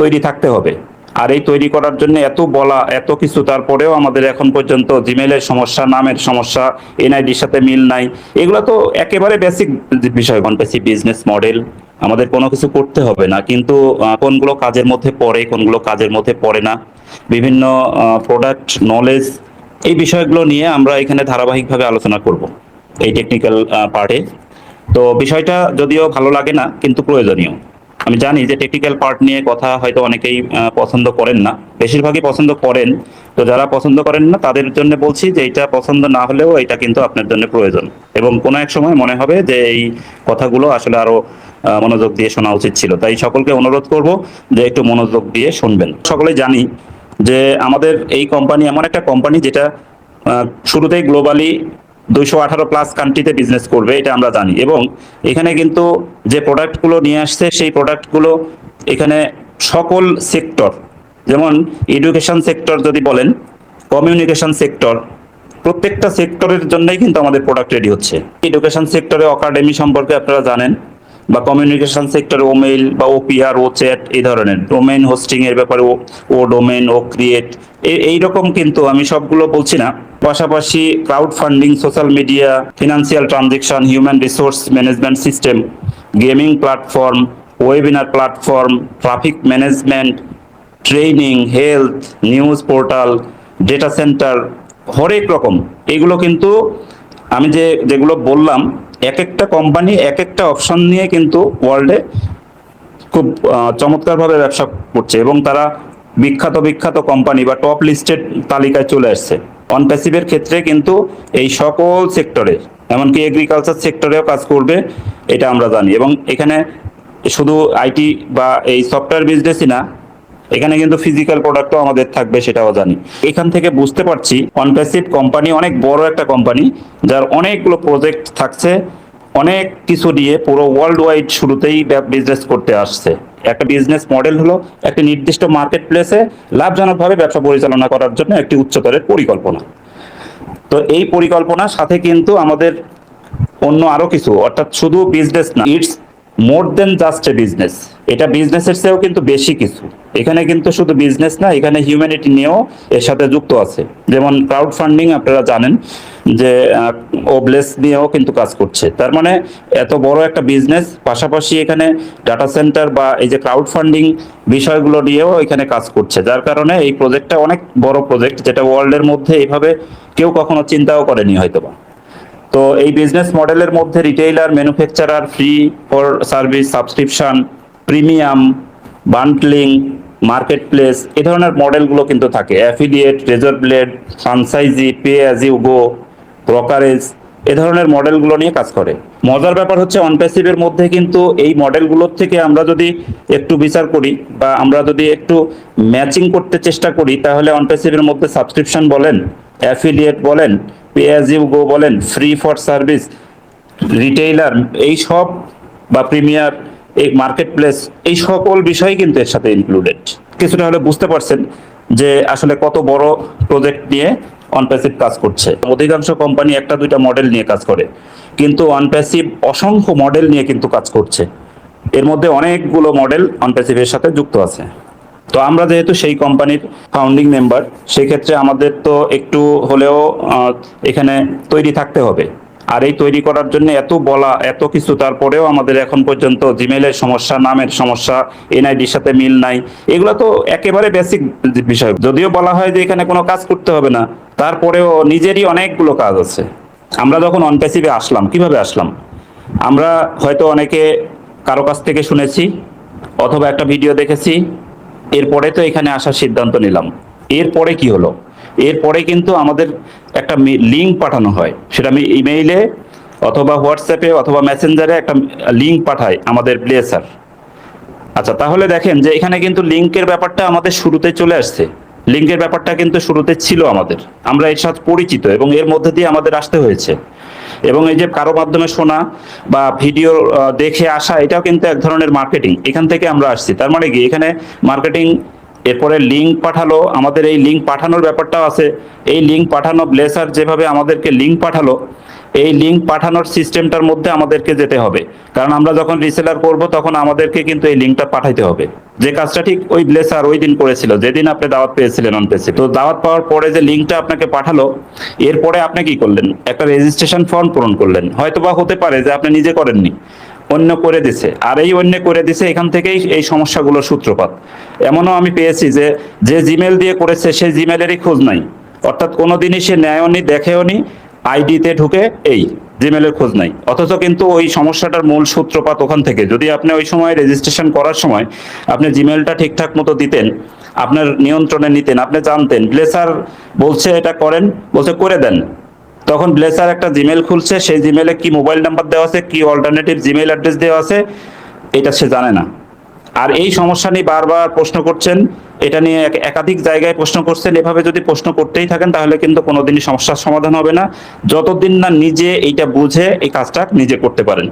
তৈরি থাকতে হবে। আর এই তৈরি করার জন্য এত বলা, এত কিছু তারপরেও আমাদের এখন পর্যন্ত জিমেলের সমস্যা, নামের সমস্যা এনআইডির সাথে মিল নাই। এগুলো তো একেবারে বেসিক বিষয় বেসিক বিজনেস মডেল আমাদের কোনো কিছু করতে হবে না। কিন্তু কোনগুলো কাজের মধ্যে পড়ে, কোনগুলো কাজের মধ্যে পড়ে না। বিভিন্ন প্রোডাক্ট নলেজ এই বিষয়গুলো নিয়ে আমরা এখানে ধারাবাহিকভাবে আলোচনা করব এই টেকনিক্যাল পার্টে তো বিষয়টা যদিও ভালো লাগে না, কিন্তু প্রয়োজনীয়। আমি জানি যে টেকনিক্যাল পার্ট নিয়ে কথা হয়তো অনেকেই পছন্দ করেন না। বেশিরভাগই পছন্দ করেন। তো যারা পছন্দ করেন না, তাদের জন্য বলছি যে এটা পছন্দ না হলেও এটা কিন্তু আপনার জন্য প্রয়োজন। এবং কোনো এক সময় মনে হবে যে এই কথাগুলো আসলে আরও মনোযোগ দিয়ে শোনা উচিত ছিল। তাই সকলকে অনুরোধ করব যে একটু মনোযোগ দিয়ে শুনবেন। সকলে জানি যে আমাদের এই কোম্পানি এমন একটা কোম্পানি যেটা শুরুতেই গ্লোবালি দুইশো আঠারো প্লাস কান্ট্রিতে বিজনেস করবে, এটা আমরা জানি। এবং এখানে কিন্তু যে প্রোডাক্টগুলো নিয়ে আসছে, সেই প্রোডাক্টগুলো এখানে সকল সেক্টর যেমন এডুকেশন সেক্টর যদি বলেন কমিউনিকেশন সেক্টর প্রত্যেকটা সেক্টরের জন্যই কিন্তু আমাদের প্রোডাক্ট রেডি হচ্ছে। এডুকেশন সেক্টরে একাডেমি সম্পর্কে আপনারা জানেন, বা কমিউনিকেশন সেক্টর ও মেইল বা ও পিআর ও চ্যাট এই ধরনের ডোমেন হোস্টিং এর ব্যাপারে ও ডোমেইন ও ক্রিয়েট এই রকম কিন্তু আমি সবগুলো বলছি না। পাশাপাশি crowd funding social media financial transaction human resource management system gaming platform webinar platform traffic management training health news portal data centre হরেক রকম। এগুলো কিন্তু আমি যে, যেগুলো বললাম এক একটা কোম্পানি এক একটা অপশন নিয়ে কিন্তু ওয়ার্ল্ডে খুব চমৎকারভাবে ব্যবসা করছে এবং তারা বিখ্যাত বিখ্যাত কোম্পানি বা টপ লিস্টেড তালিকায় চলে আসছে। অনপ্যাসিভের ক্ষেত্রে কিন্তু এই সকল সেক্টরে এমনকি এগ্রিকালচার সেক্টরেও কাজ করবে, এটা আমরা জানি। এবং এখানে শুধু আইটি বা এই সফটওয়্যার বিজনেসই না, এখানে কিন্তু ফিজিক্যাল প্রোডাক্টও আমাদের থাকবে, সেটাও জানি। এখান থেকে বুঝতে পারছি অনপ্যাসিভ কোম্পানি অনেক বড় একটা কোম্পানি যার অনেকগুলো প্রজেক্ট থাকছে। অনেক কিছু দিয়ে পুরো ওয়ার্ল্ড ওয়াইড শুরুতেই বিজনেস করতে আসছে। একটা বিজনেস মডেল হলো একটি নির্দিষ্ট মার্কেট প্লেসে লাভজনকভাবে ব্যবসা পরিচালনা করার জন্য একটি উচ্চতরের পরিকল্পনা। তো এই পরিকল্পনার সাথে কিন্তু আমাদের অন্য আরও কিছু, অর্থাৎ শুধু বিজনেস না it's more than just a business এটা বিজনেসের চেয়েও কিন্তু বেশি কিছু। এখানে কিন্তু শুধু বিজনেস না, এখানে হিউম্যানিটি নিয়েও এর সাথে যুক্ত আছে। যেমন ক্রাউড ফান্ডিং আপনারা জানেন যে ওবলেস নিয়েও কিন্তু কাজ করছে। তার মানে এত বড় একটা বিজনেস পাশাপাশি এখানে ডাটা সেন্টার বা এই যে ক্রাউড ফান্ডিং বিষয়গুলো নিয়েও এখানে কাজ করছে। যার কারণে এই প্রজেক্টটা অনেক বড় প্রজেক্ট যেটা ওয়ার্ল্ডের মধ্যে এইভাবে কেউ কখনো চিন্তাও করেনি হয়তোবা। তো এই বিজনেস মডেলের মধ্যে retailer manufacturer free for service subscription premium bundling market place এ ধরনের মডেলগুলো কিন্তু থাকে। Affiliate razor blade franchise pay as you go brokerage এ ধরনের মডেলগুলো নিয়ে কাজ করে। মজার ব্যাপার হচ্ছে অনপ্যাসিভের মধ্যে কিন্তু এই মডেলগুলোর থেকে আমরা যদি একটু বিচার করি বা আমরা যদি একটু ম্যাচিং করতে চেষ্টা করি, তাহলে অনপ্যাসিভের মধ্যে সাবস্ক্রিপশন বলেন অ্যাফিলিয়েট বলেন পে ইউ গো বলেন ফ্রি ফর সার্ভিস রিটেইলার এই সব বা প্রিমিয়ার এই মার্কেট প্লেস এই সকল বিষয় কিন্তু এর সাথে ইনক্লুডেড কিছুটা হলে বুঝতে পারছেন যে আসলে কত বড় প্রজেক্ট নিয়ে অনপ্যাসিভ কাজ করছে। অধিকাংশ কোম্পানি একটা দুইটা মডেল নিয়ে কাজ করে, কিন্তু অনপ্যাসিভ অসংখ্য মডেল নিয়ে কিন্তু কাজ করছে। এর মধ্যে অনেকগুলো মডেল অনপ্যাসিভের সাথে যুক্ত আছে। তো আমরা যেহেতু সেই কোম্পানির ফাউন্ডিং মেম্বার সেক্ষেত্রে আমাদের তো একটু হলেও এখানে তৈরি থাকতে হবে। আর এই তৈরি করার জন্য এত বলা, এত কিছু, তারপরেও আমাদের এখন পর্যন্ত জিমেলের সমস্যা, নামের সমস্যা এনআইডির সাথে মিল নাই, এগুলো তো একেবারে বেসিক বিষয়। যদিও বলা হয় যে এখানে কোনো কাজ করতে হবে না, তারপরেও নিজেরই অনেকগুলো কাজ আছে। আমরা যখন অনপ্যাসিভে আসলাম, কীভাবে আসলাম? আমরা হয়তো অনেকে কারও কাছ থেকে শুনেছি, অথবা একটা ভিডিও দেখেছি এরপরে তো এখানে আসার সিদ্ধান্ত নিলাম। এরপরে কি হলো? এরপরে কিন্তু আমাদের একটা লিঙ্ক পাঠানো হয়। সেটা আমি ইমেইলে অথবা হোয়াটসঅ্যাপে অথবা মেসেঞ্জারে একটা লিঙ্ক পাঠায় আমাদের প্লেসার আচ্ছা তাহলে দেখেন যে এখানে কিন্তু লিঙ্কের ব্যাপারটা আমাদের শুরুতে চলে আসছে। লিঙ্কের ব্যাপারটা কিন্তু শুরুতে ছিল আমাদের। আমরা এর সাথে পরিচিত এবং এর মধ্যে দিয়ে আমাদের আসতে হয়েছে। এবং এই যে কারও মাধ্যমে শোনা বা ভিডিও দেখে আসা, এটাও কিন্তু এক ধরনের মার্কেটিং। এখান থেকে আমরা আসছি। তার মানে কি? এখানে মার্কেটিং, এরপরে লিঙ্ক পাঠালো। আমাদের এই লিঙ্ক পাঠানোর ব্যাপারটাও আছে। এই লিঙ্ক পাঠানো ব্লেসার যেভাবে আমাদেরকে লিঙ্ক পাঠালো, এই লিঙ্ক পাঠানোর সিস্টেমটার মধ্যে আমাদেরকে যেতে হবে। কারণ আমরা যখন রিসেলার করব, তখন আমাদেরকে কিন্তু এই লিঙ্কটা পাঠাইতে হবে। যে কাজটা ঠিক ওই ব্লেসার ওই দিন করেছিল, যেদিন আপনি দাওয়াত পেয়েছিলেন অন পেসে তো দাওয়াত পাওয়ার পরে যে লিঙ্কটা আপনাকে পাঠালো, এরপরে আপনি কি করলেন? একটা রেজিস্ট্রেশন ফর্ম পূরণ করলেন। হয়তোবা হতে পারে যে আপনি নিজে করেননি, অন্য করে দিছে। আর এই অন্য করে দিছে, এখান থেকেই এই সমস্যাগুলোর সূত্রপাত। এমনও আমি পেয়েছি যে যে জিমেল দিয়ে করেছে, সেই জিমেলেরই খোঁজ নাই। অর্থাৎ কোনোদিনই সে নেয়নি, দেখেওনি আইডিতে ঢুকে এই। জিমেলের খোঁজ নাই। অথচ কিন্তু ওই সমস্যাটার মূল সূত্রপাত ওখান থেকে। যদি আপনি ওই সময় রেজিস্ট্রেশন করার সময় আপনি জিমেলটা ঠিকঠাক মতো দিতেন, আপনার নিয়ন্ত্রণে নিতেন, আপনি জানতেন ব্লেসার বলছে এটা করেন, বলছে করে দেন। তখন ব্লেসার একটা জিমেল খুলছে, সেই জিমেলে কি মোবাইল নাম্বার দেওয়া আছে, কি অল্টারনেটিভ জিমেল অ্যাড্রেস দেওয়া আছে, এটা সে জানে না। আর এই সমস্যা নিয়ে বারবার প্রশ্ন করছেন এটা নিয়ে এক- একাধিক জায়গায় প্রশ্ন করছেন। এভাবে যদি প্রশ্ন করতেই থাকেন, তাহলে কিন্তু কোনোদিনই সমস্যার সমাধান হবে না। যতদিন না নিজে এইটা বুঝে এই কাজটা নিজে করতে পারেন।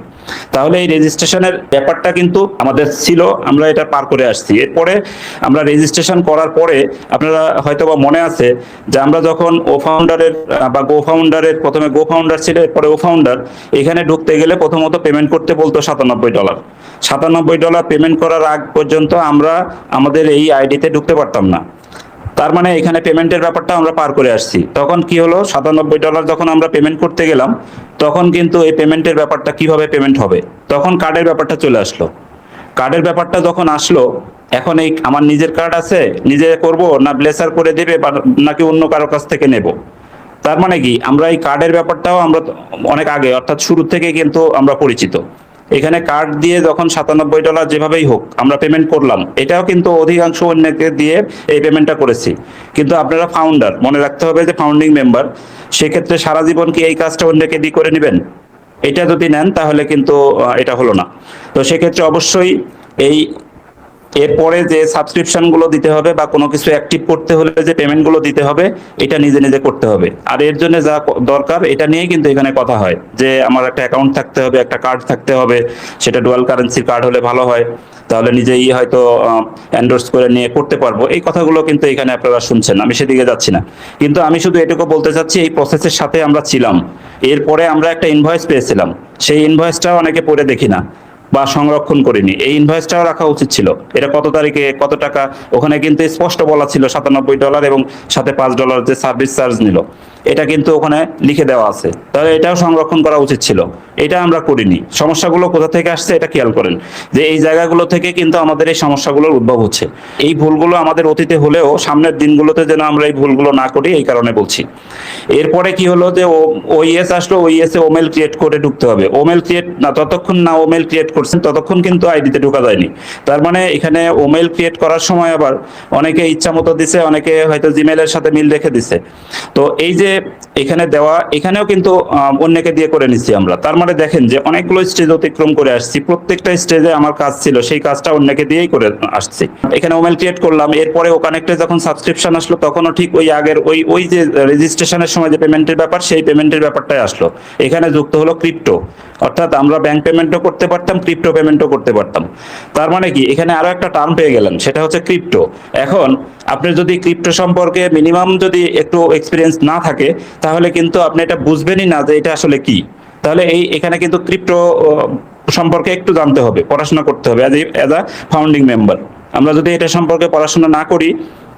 তাহলে এই রেজিস্ট্রেশনের ব্যাপারটা কিন্তু আমাদের ছিল, আমরা এটা পার করে আসছি। এরপরে আমরা রেজিস্ট্রেশন করার পরে আপনারা হয়তো বা মনে আছে যে আমরা যখন ও ফাউন্ডারের বা গো ফাউন্ডারের প্রথমে গো ফাউন্ডার ছিল, এরপরে ও ফাউন্ডার এখানে ঢুকতে গেলে প্রথমত পেমেন্ট করতে বলতো সাতানব্বই ডলার। সাতানব্বই ডলার পেমেন্ট করার আগ পর্যন্ত আমরা আমাদের এই আইডিতে ঢুকতে পারতাম না। তার মানে এখানে পেমেন্টের ব্যাপারটা আমরা পার করে আসছি। তখন কি হলো? সাতানব্বই ডলার যখন আমরা পেমেন্ট করতে গেলাম, তখন কিন্তু এই পেমেন্টের ব্যাপারটা কীভাবে পেমেন্ট হবে? তখন কার্ডের ব্যাপারটা চলে আসলো। কার্ডের ব্যাপারটা যখন আসলো, এখন এই আমার নিজের কার্ড আছে, নিজে করব না ব্লেসার করে দেবে নাকি অন্য কারও কাছ থেকে নেব? তার মানে কি? আমরা এই কার্ডের ব্যাপারটাও আমরা অনেক আগে, অর্থাৎ শুরু থেকে কিন্তু আমরা পরিচিত। এখানে কার্ড দিয়ে যখন সাতানব্বই ডলার যেভাবেই হোক আমরা পেমেন্ট করলাম, এটাও কিন্তু অধিকাংশ অন্যকে দিয়ে এই পেমেন্টটা করেছি। কিন্তু আপনারা ফাউন্ডার মনে রাখতে হবে যে ফাউন্ডিং মেম্বার সেক্ষেত্রে সারা জীবন কি এই কাজটা অন্যকে দিয়ে করে নেবেন? এটা যদি নেন তাহলে কিন্তু এটা হলো না। তো সেক্ষেত্রে অবশ্যই এই এরপরে যে সাবস্ক্রিপশনগুলো দিতে হবে বা কোনো কিছু অ্যাক্টিভ করতে হলে যে পেমেন্টগুলো দিতে হবে, এটা নিজে নিজে করতে হবে। আর এর জন্য যা দরকার, এটা নিয়েই কিন্তু এখানে কথা হয় যে আমার একটা অ্যাকাউন্ট থাকতে হবে, একটা কার্ড থাকতে হবে, সেটা ডুয়াল কারেন্সির কার্ড হলে ভালো হয়। তাহলে নিজেই হয়তো এন্ডোর্স করে নিয়ে করতে পারব। এই কথাগুলো কিন্তু এখানে আপনারা শুনছেন, আমি সেদিকে যাচ্ছি না। কিন্তু আমি শুধু এটুকু বলতে চাচ্ছি, এই প্রসেসের সাথে আমরা ছিলাম। এরপরে আমরা একটা ইনভয়েস পেয়েছিলাম। সেই ইনভয়েসটা অনেকে পড়ে দেখি না। বা সংরক্ষণ করিনি। এই ইনভয়েসটাও রাখা উচিত ছিল। এটা কত তারিখে কত টাকা? ওখানে কিন্তু স্পষ্ট বলা ছিল সাতানব্বই ডলার এবং সাথে পাঁচ ডলার যে সার্ভিস চার্জ নিল। এটা কিন্তু ওখানে লিখে দেওয়া আছে। তাহলে এটাও সংরক্ষণ করা উচিত ছিল। এটা আমরা করিনি। সমস্যাগুলো কোথা থেকে আসছে এটা খেয়াল করেন যে এই জায়গাগুলো থেকে কিন্তু আমাদের এই সমস্যাগুলোর উদ্ভব হচ্ছে। এই ভুলগুলো আমাদের অতীতে হলেও সামনের দিনগুলোতে যেন আমরা এই ভুলগুলো না করি, এই কারণে বলছি। এরপরে কি হলো যে ও ওইএস আসলো ওইএস ওমেল ক্রিয়েট করে ঢুকতে হবে। ওমেল ক্রিয়েট না, ততক্ষণ না ওমেল ক্রিয়েট করছেন, ততক্ষণ কিন্তু আইডিতে ঢোকা যায়নি। তার মানে এখানে ওমেল ক্রিয়েট করার সময় আবার অনেকে ইচ্ছা মতো দিছে, অনেকে হয়তো জিমেলের সাথে মিল রেখে দিছে। তো এই যে এখানে দেওয়া, এখানেও কিন্তু অন্যকে দিয়ে করে নিচ্ছি আমরা। তার মানে দেখেন যে অনেকগুলো স্টেজ অতিক্রম করে আসছি, প্রত্যেকটা স্টেজে আমার কাজ ছিল, সেই কাজটা অন্যকে দিয়েই করে আসছি। এখানে ওমেল ক্রিয়েট করলাম, এরপরে ও কানেক্টে যখন সাবস্ক্রিপশন আসলো, তখনও ঠিক ওই আগের ওই ওই যে রেজিস্ট্রেশনের সময় যে পেমেন্টের ব্যাপার, সেই পেমেন্টের ব্যাপারটাই আসলো। এখানে যুক্ত হলো ক্রিপ্টো। অর্থাৎ আমরা ব্যাংক পেমেন্টও করতে পারতাম ক্রিপ্টো পেমেন্টও করতে পারতাম। তার মানে কি? এখানে আরও একটা টার্ম পেয়ে গেলেন, সেটা হচ্ছে ক্রিপ্টো এখন আপনি যদি ক্রিপ্টো সম্পর্কে মিনিমাম যদি একটু এক্সপিরিয়েন্স না থাকে, তাহলে কিন্তু আপনি এটা বুঝবেনই না যে এটা আসলে কি। তাহলে এই, এখানে কিন্তু ক্রিপ্টো সম্পর্কে একটু জানতে হবে, পড়াশোনা করতে হবে অ্যাজ আ ফাউন্ডিং মেম্বার আমরা যদি এটা সম্পর্কে পড়াশোনা না করি,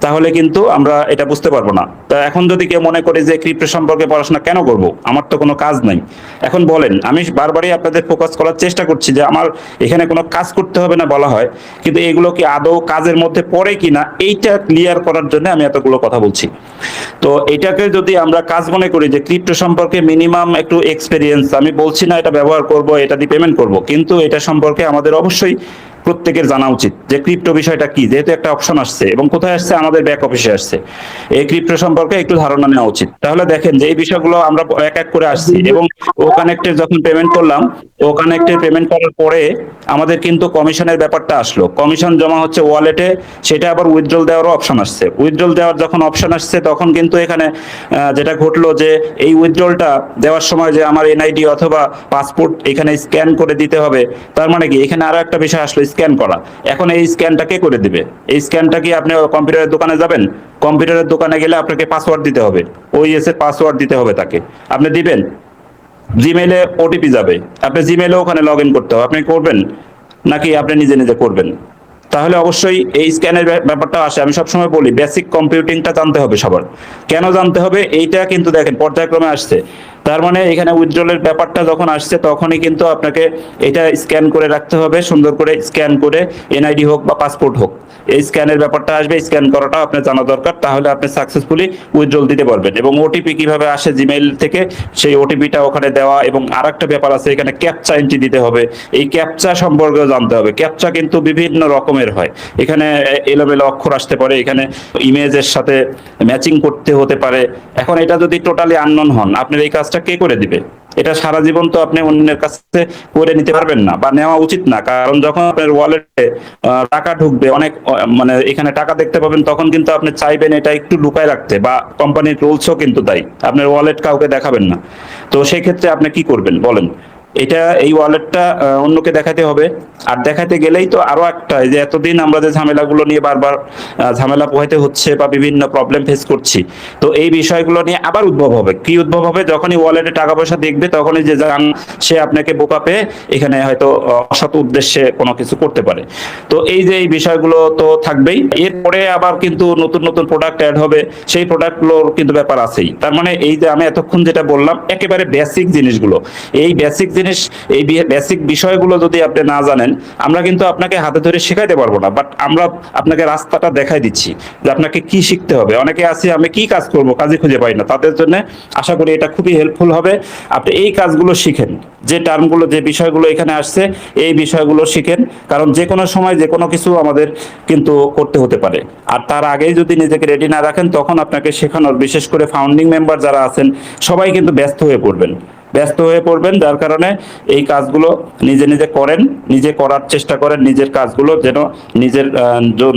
তাহলে কিন্তু আমরা এটা বুঝতে পারব না। তা এখন যদি কেউ মনে করে যে ক্রিপ্টো সম্পর্কে পড়াশোনা কেন করব, আমার তো কোনো কাজ নাই। এখন বলেন, আমি বারবারই আপনাদের ফোকাস করার চেষ্টা করছি যে আমার এখানে কোনো কাজ করতে হবে না বলা হয়, কিন্তু এগুলো কি আদৌ কাজের মধ্যে পড়ে কিনা, এইটা ক্লিয়ার করার জন্য আমি এতগুলো কথা বলছি। তো এটাকে যদি আমরা কাজ মনে করি যে ক্রিপ্টো সম্পর্কে মিনিমাম একটু এক্সপেরিয়েন্স আমি বলছি না এটা ব্যবহার করব, এটা দিয়ে পেমেন্ট করব, কিন্তু এটা সম্পর্কে আমাদের অবশ্যই প্রত্যেকের জানা উচিত যে ক্রিপ্টো বিষয়টা কি, যেহেতু একটা অপশন আসছে এবং কোথায় আসছে? আমাদের ব্যাক অফিসে আসছে। এই ক্রিপ্টো সম্পর্কে একটু ধারণা নেওয়া উচিত। তাহলে দেখেন যে এই বিষয়গুলো আমরা এক এক করে আসছি এবং ও কানেক্টের যখন পেমেন্ট করলাম ও কানেক্টের পেমেন্ট করার পরে আমাদের কিন্তু কমিশনের ব্যাপারটা আসলো। কমিশন জমা হচ্ছে ওয়ালেটে সেটা আবার উইথড্রল দেওয়ারও অপশন আসছে। উইথড্রল দেওয়ার যখন অপশন আসছে, তখন কিন্তু এখানে যেটা ঘটলো যে এই উইথড্রলটা দেওয়ার সময় যে আমার এনআইডি অথবা পাসপোর্ট এখানে স্ক্যান করে দিতে হবে, তার মানে কি? এখানে আরও একটা বিষয় আসলো স্ক্যান করা। এখন এই স্ক্যানটা কে করে দিবে? এই স্ক্যানটা কি আপনি কম্পিউটারের দোকানে যাবেন? কম্পিউটারের দোকানে গেলে আপনাকে পাসওয়ার্ড দিতে হবে। ওইএস এর পাসওয়ার্ড দিতে হবে তাকে। আপনি দিবেন। জিমেইলে ওটিপি যাবে। আপনি জিমেইলে ওখানে লগ করতে হবে। আপনি করবেন? নাকি আপনি নিজে নিজে করবেন? তাহলে অবশ্যই এই স্ক্যানের ব্যাপারটা আসে। আমি সবসময় বলি বেসিক কম্পিউটিংটা জানতে হবে সবার। কেন জানতে হবে? এইটা কিন্তু দেখেন, পর্যায়ক্রমে আসছে। তার মানে এখানে উইথড্রলের ব্যাপারটা যখন আসছে, তখনই কিন্তু আপনাকে এটা স্ক্যান করে রাখতে হবে, সুন্দর করে স্ক্যান করে এনআইডি হোক বা পাসপোর্ট হোক। এই স্ক্যানের ব্যাপারটা আসবে স্ক্যান করাটা আপনার জানা দরকার, তাহলে আপনি সাকসেসফুলি উইথড্রল দিতে পারবেন। এবং ওটিপি কীভাবে আসে জিমেইল থেকে, সেই ওটিপিটা ওখানে দেওয়া এবং আর একটা ব্যাপার আছে, এখানে ক্যাপচা এন্ট্রি দিতে হবে। এই ক্যাপচা সম্পর্কেও জানতে হবে। ক্যাপচা কিন্তু বিভিন্ন রকমের হয়। এখানে এলোমেলো অক্ষর আসতে পারে, এখানে ইমেজের সাথে ম্যাচিং করতে হতে পারে। এখন এটা যদি টোটালি আননোন হন, আপনার এই কাজটা কে করে দিবে? এটা সারা জীবন তো আপনি অন্যের কাছে করে নিতে পারবেন না বা নেওয়া উচিত না। কারণ যখন আপনার ওয়ালেটে টাকা ঢুকবে, অনেক মানে এখানে টাকা দেখতে পাবেন, তখন কিন্তু আপনি চাইবেন এটা একটু লুকায় রাখতে বা কোম্পানির রুলসও কিন্তু তাই। আপনার ওয়ালেট কাউকে দেখাবেন না। তো সেক্ষেত্রে আপনি কি করবেন বলেন? এটা এই ওয়ালেটটা অন্যকে দেখাতে হবে। আর দেখাতে গেলেই তো আরও একটা যে এতদিন আমরা যে ঝামেলাগুলো নিয়ে বারবার ঝামেলা পোহাইতে হচ্ছে বা বিভিন্ন প্রবলেম ফেস করছি, তো এই বিষয়গুলো নিয়ে আবার উদ্ভব হবে। কি উদ্ভব হবে? যখনই ওয়ালেটে টাকা পয়সা দেখবে, তখনই যে জান সে আপনাকে বোকা পেয়ে এখানে হয়তো অসৎ উদ্দেশ্যে কোনো কিছু করতে পারে। তো এই যে এই বিষয়গুলো তো থাকবেই। এরপরে আবার কিন্তু নতুন নতুন প্রোডাক্ট অ্যাড হবে। সেই প্রোডাক্টগুলোর কিন্তু ব্যাপার আছেই। তার মানে এই যে আমি এতক্ষণ যেটা বললাম, একেবারে বেসিক জিনিসগুলো। এই বেসিক জিনিস, এই বেসিক বিষয়গুলো যদি আপনি না জানেন, আমরা কিন্তু আপনাকে হাতে ধরে শেখাইতে পারব না বাট আমরা আপনাকে রাস্তাটা দেখাই দিচ্ছি যে আপনাকে কি শিখতে হবে। অনেকে আছে, আমি কি কাজ করব কাজে খুঁজে পাই না। তাদের জন্য আশা করি এটা খুবই হেল্পফুল হবে। আপনি এই কাজগুলো শিখেন, যে টার্মগুলো যে বিষয়গুলো এখানে আসছে, এই বিষয়গুলো শিখেন, কারণ যে কোনো সময় যে কোনো কিছু আমাদের কিন্তু করতে হতে পারে। আর তার আগেই যদি নিজেকে রেডি না রাখেন, তখন আপনাকে শেখানোর, বিশেষ করে ফাউন্ডিং মেম্বার যারা আছেন, সবাই কিন্তু ব্যস্ত হয়ে পড়বেন। ব্যস্ত হয়ে পড়বেন, যার কারণে এই কাজগুলো নিজে নিজে করেন, নিজে করার চেষ্টা করেন, নিজের কাজগুলো যেন নিজের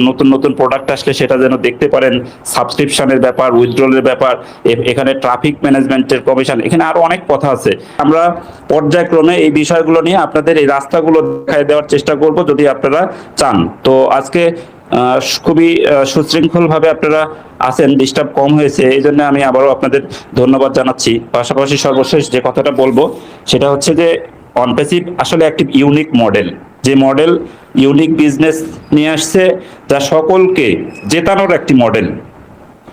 নতুন নতুন প্রোডাক্ট আসলে সেটা যেন দেখতে পারেন। সাবস্ক্রিপশনের ব্যাপার উইথড্রলের ব্যাপার এখানে ট্রাফিক ম্যানেজমেন্টের কমিশন এখানে আরও অনেক কথা আছে। আমরা পর্যায়ক্রমে এই বিষয়গুলো নিয়ে আপনাদের এই রাস্তাগুলো দেখায় দেওয়ার চেষ্টা করব, যদি আপনারা চান। তো আজকে খুবই সুশৃঙ্খলভাবে আপনারা আছেন ডিস্টার্ব কম হয়েছে এই জন্য আমি আবারও আপনাদের ধন্যবাদ জানাচ্ছি। পাশাপাশি সর্বশেষ যে কথাটা বলব, সেটা হচ্ছে যে অনপেসিভ আসলে একটি ইউনিক মডেল যে মডেল ইউনিক বিজনেস নিয়ে আসছে, যা সকলকে জেতানোর একটি মডেল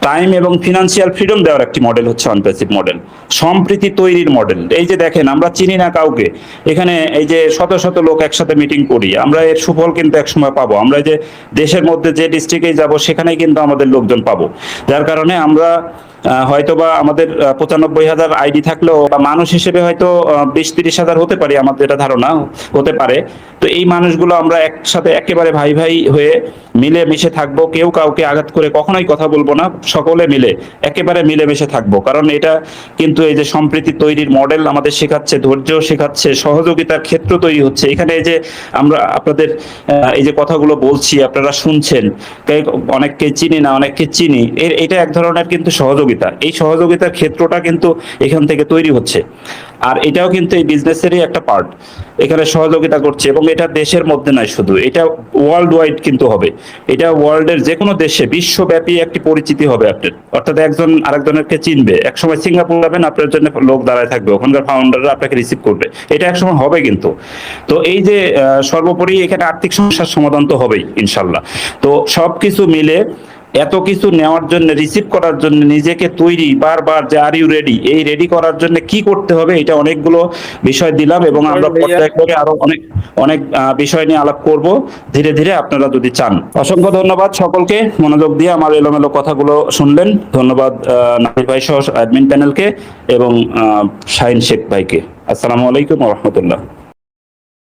টাইম এবং ফিনান্সিয়াল ফ্রিডম দেওয়ার একটি মডেল হচ্ছে অনপ্যাসিভ মডেল সম্প্রীতি তৈরির মডেল এই যে দেখেন, আমরা চিনি না কাউকে। এখানে এই যে শত শত লোক একসাথে মিটিং করি, আমরা এর সুফল কিন্তু একসময় পাবো। আমরা যে দেশের মধ্যে যে ডিস্ট্রিক্টে যাব, সেখানেই কিন্তু আমাদের লোকজন পাবো। যার কারণে আমরা হয়তোবা আমাদের পঁচানব্বই হাজার আইডি থাকলেও বা মানুষ হিসেবে হয়তো বিশ তিরিশ হাজার হতে পারি আমাদের এটা ধারণা, হতে পারে। তো এই মানুষগুলো আমরা একসাথে একেবারে ভাই ভাই হয়ে মিলে মিশে থাকব, কেউ কাউকে আঘাত করে কখনোই কথা বলব না, সকলে মিলে একেবারে মিলে মিশে থাকব। কারণ এটা কিন্তু এই যে সম্প্রীতি তৈরির মডেল আমাদের শেখাচ্ছে ধৈর্য শেখাচ্ছে, সহযোগিতার ক্ষেত্র তৈরি হচ্ছে। এখানে এই যে আমরা আপনাদের এই যে কথাগুলো বলছি, আপনারা শুনছেন অনেককে চিনি না, অনেককে চিনি, এর, এটা এক ধরনের কিন্তু সহযোগিতা। এই সহযোগিতার ক্ষেত্রটা কিন্তু এখান থেকে তৈরি হচ্ছে। আর এটাও কিন্তু এই বিজনেসেরই একটা পার্ট এখানে সহযোগিতা করছে এবং এটা দেশের মধ্যে নয় শুধু, এটা ওয়ার্ল্ড ওয়াইড কিন্তু হবে। এটা ওয়ার্ল্ডের যে কোনো দেশে বিশ্বব্যাপী একটি পরিচিতি হবে আপনার। অর্থাৎ একজন আরেকজনেরকে চিনবে। একসময় সিঙ্গাপুর যাবেন, আপনার জন্য লোক দাঁড়ায় থাকবে। ওখানকার ফাউন্ডাররা আপনাকে রিসিভ করবে। এটা একসময় হবে কিন্তু। তো এই যে সর্বোপরি এখানে আর্থিক সমস্যার সমাধান তো হবেই ইনশাল্লাহ তো সবকিছু মিলে এত কিছু নেওয়ার জন্য রিসিভ করার জন্য নিজেকে তৈরি বারবার যে আর ইউ রেডি এই রেডি করার জন্য কি করতে হবে এটা অনেকগুলো বিষয় দিলাম এবং আমরা পর্যায়ক্রমে আরও অনেক অনেক বিষয় নিয়ে আলাপ করব। ধীরে ধীরে আপনারা যদি চান। অসংখ্য ধন্যবাদ সকলকে। মনোযোগ দিয়ে আমার এলোমেলো কথাগুলো শুনলেন। ধন্যবাদ নাহিদ ভাই সহ অ্যাডমিন প্যানেলকে এবং শাহিন শেখ ভাইকে। আসসালামু আলাইকুম রহমতুল্লাহ।